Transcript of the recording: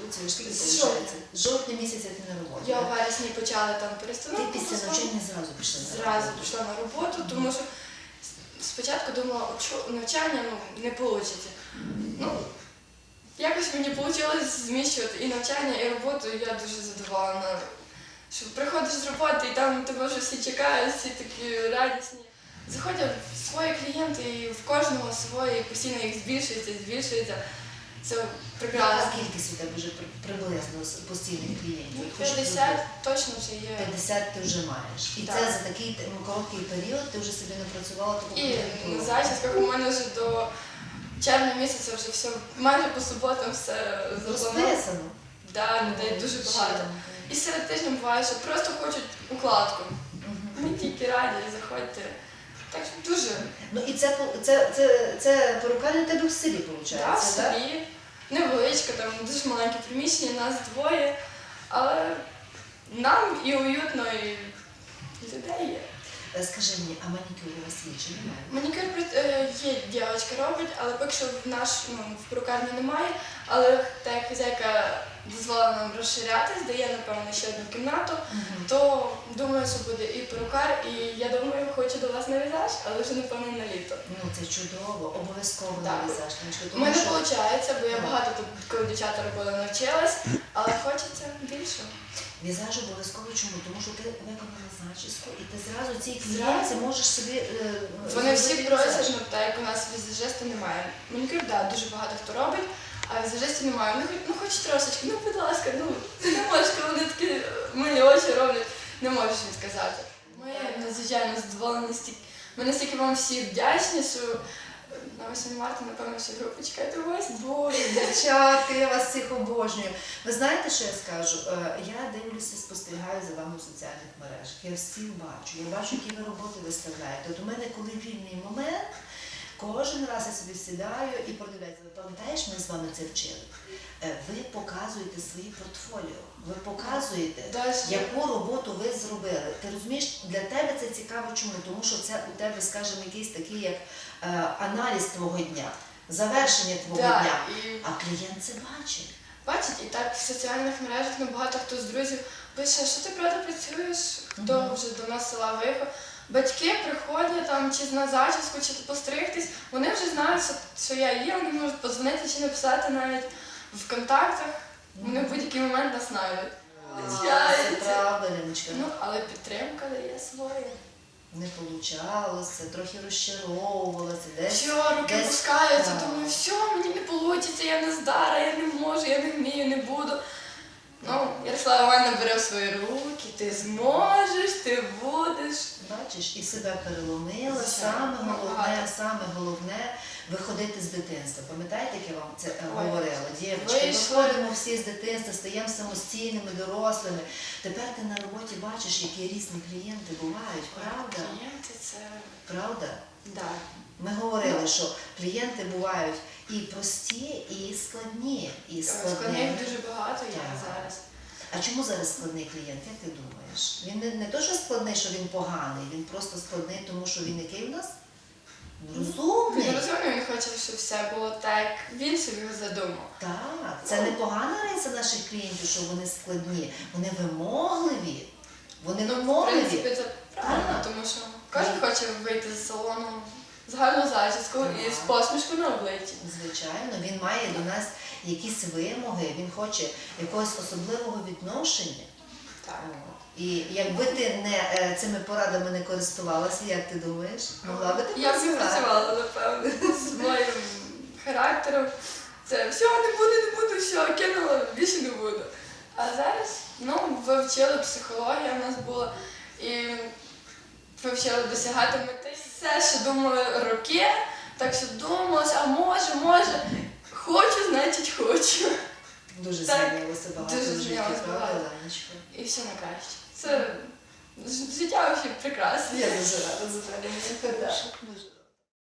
Ти працюєш, скільки З виходить? З жовтня місяця ти на роботі. Я в так? вересні почала там Ти перестановку. після свою. навчання зразу пішла на зразу роботу. пішла на роботу, тому що спочатку думала, що навчання ну, не вийде. Ну, якось мені вийшло зміщувати і навчання, і роботу, і я дуже задоволена. Що приходиш з роботи, і там тебе вже всі чекають, всі такі радісні. Заходять свої клієнти, і в кожного своє, і постійно їх збільшується, збільшується. Це прекрасно. кількість у тебе вже приблизно постійних клієнтів? Ну, Хоч 50 точно вже є. 50 ти вже маєш. І Так. це за такий короткий період ти вже собі напрацювала таку І на зачісках у мене вже до червня місяця вже все майже по суботам все. Розписано. Да, людей дуже багато. І серед тижня буває, що просто хочуть укладку. Ми тільки раді, заходьте. Так що дуже. Ну і це, це, це, це перукарня тебе в селі, виходить, Так, в селі, невеличка, там дуже маленьке приміщення, нас двоє, але нам і уютно, і людей є. Е, Скажи мені, а манікюр у вас є чи немає? Манікюр е, є дівчинка робить, але поки що в наш ну, в перукарні немає. Але так як хазяйка дозволила нам розширятись, дає, напевно, ще одну кімнату, то думаю, що буде і перукар, і я думаю, хочу до вас на візаж, але вже напевно на літо. Ну це чудово, обов'язково Так. Танечко, У мене виходить, бо я Так. багато тут, коли дівчата робили, навчилась, але хочеться більше. Візаж обов'язково чому? Тому що ти виконала зачіску і ти зразу цій Зразу. можеш собі. е, Вони всі зробити просять, ну так як у нас візажиста немає. Манікюр, да, дуже багато хто робить, а візажистів немає. Ну хоч, ну хоч трошечки, ну будь ласка, ну ти не можеш, коли вони такі е, милі очі роблять, не можеш відказати. Ми надзвичайно задоволені стільки. Ми настільки вам всі вдячні, що на 8 марта, напевно, всі групи чекайте вас. Боже, дівчатка, я вас всіх обожнюю. Ви знаєте, що я скажу? Е, Я дивлюся, спостерігаю за вами в соціальних мережах. Я всіх бачу. Я бачу, які ви роботи виставляєте. У мене, коли вільний момент, кожен раз я собі сідаю і продивляюся. Ви пам'ятаєш, ми з вами це вчили? Е, Ви показуєте свої портфоліо. Ви показуєте, Дальше. яку роботу ви зробили. Ти розумієш, для тебе це цікаво чому? Тому що це у тебе, скажімо, якийсь такий як е, аналіз твого дня, завершення твого Да, дня. і А клієнт це бачить. Бачить, і так в соціальних мережах ну, багато хто з друзів пише, що ти правда працюєш, хто Мгм. вже до нас села виїхав. Батьки приходять там чи на зачіску, чи постригтись, вони вже знають, що, що я є, вони можуть подзвонити чи написати навіть в контактах. Вони в будь-який момент нас знайдуть. Це правда, Леночка. Ну, але підтримка дає своє. Не получалося, трохи розчаровувалася, десь. Все, руки десь- пускаються, так. думаю, все, мені не вийде, я не здара, я не можу, я не вмію, не буду. Ну, Ярослава Івановна бере в свої руки, ти зможеш, ти будеш. Бачиш, і себе переломила. Саме головне, саме головне виходити з дитинства. Пам'ятаєте, як я вам це е, говорила? Дівчатки, виходимо всі з дитинства, стаємо самостійними, дорослими. Тепер ти на роботі бачиш, які різні клієнти бувають, правда? Клієнти це. Правда? Да. Ми говорили, що клієнти бувають і прості, і складні. І Складних дуже багато є зараз. А чому зараз складний клієнт? Як ти думаєш? Він не, не то, що складний, що він поганий, він просто складний, тому що він який у нас? Ну, Розумний. Він розумний, він хоче, щоб все було так, він собі задумав. Так, це не погана риса наших клієнтів, що вони складні. Вони вимогливі. Вони Ну, в принципі, це правильно, тому що кожен хоче вийти з салону з гарною зачіскою і з посмішкою на обличчі. Звичайно, він має до нас якісь вимоги, він хоче якогось особливого відношення. Так. І якби ти не е, цими порадами не користувалася, як ти думаєш, могла би ти Я б не працювала, напевно, з моїм характером. Це все, не буду, не буду, все, кинула, більше не буду. А зараз, ну, вивчили психологія в нас була і вивчили досягати мети. Все, що думали роки, так що думалось, а може, може, хочу, значить хочу. Дуже Так, змінилося багато дуже в житті, змінилось правда, багато. І все на краще. Це ж- життя взагалі прекрасне. Я дуже рада за тебе. Дуже.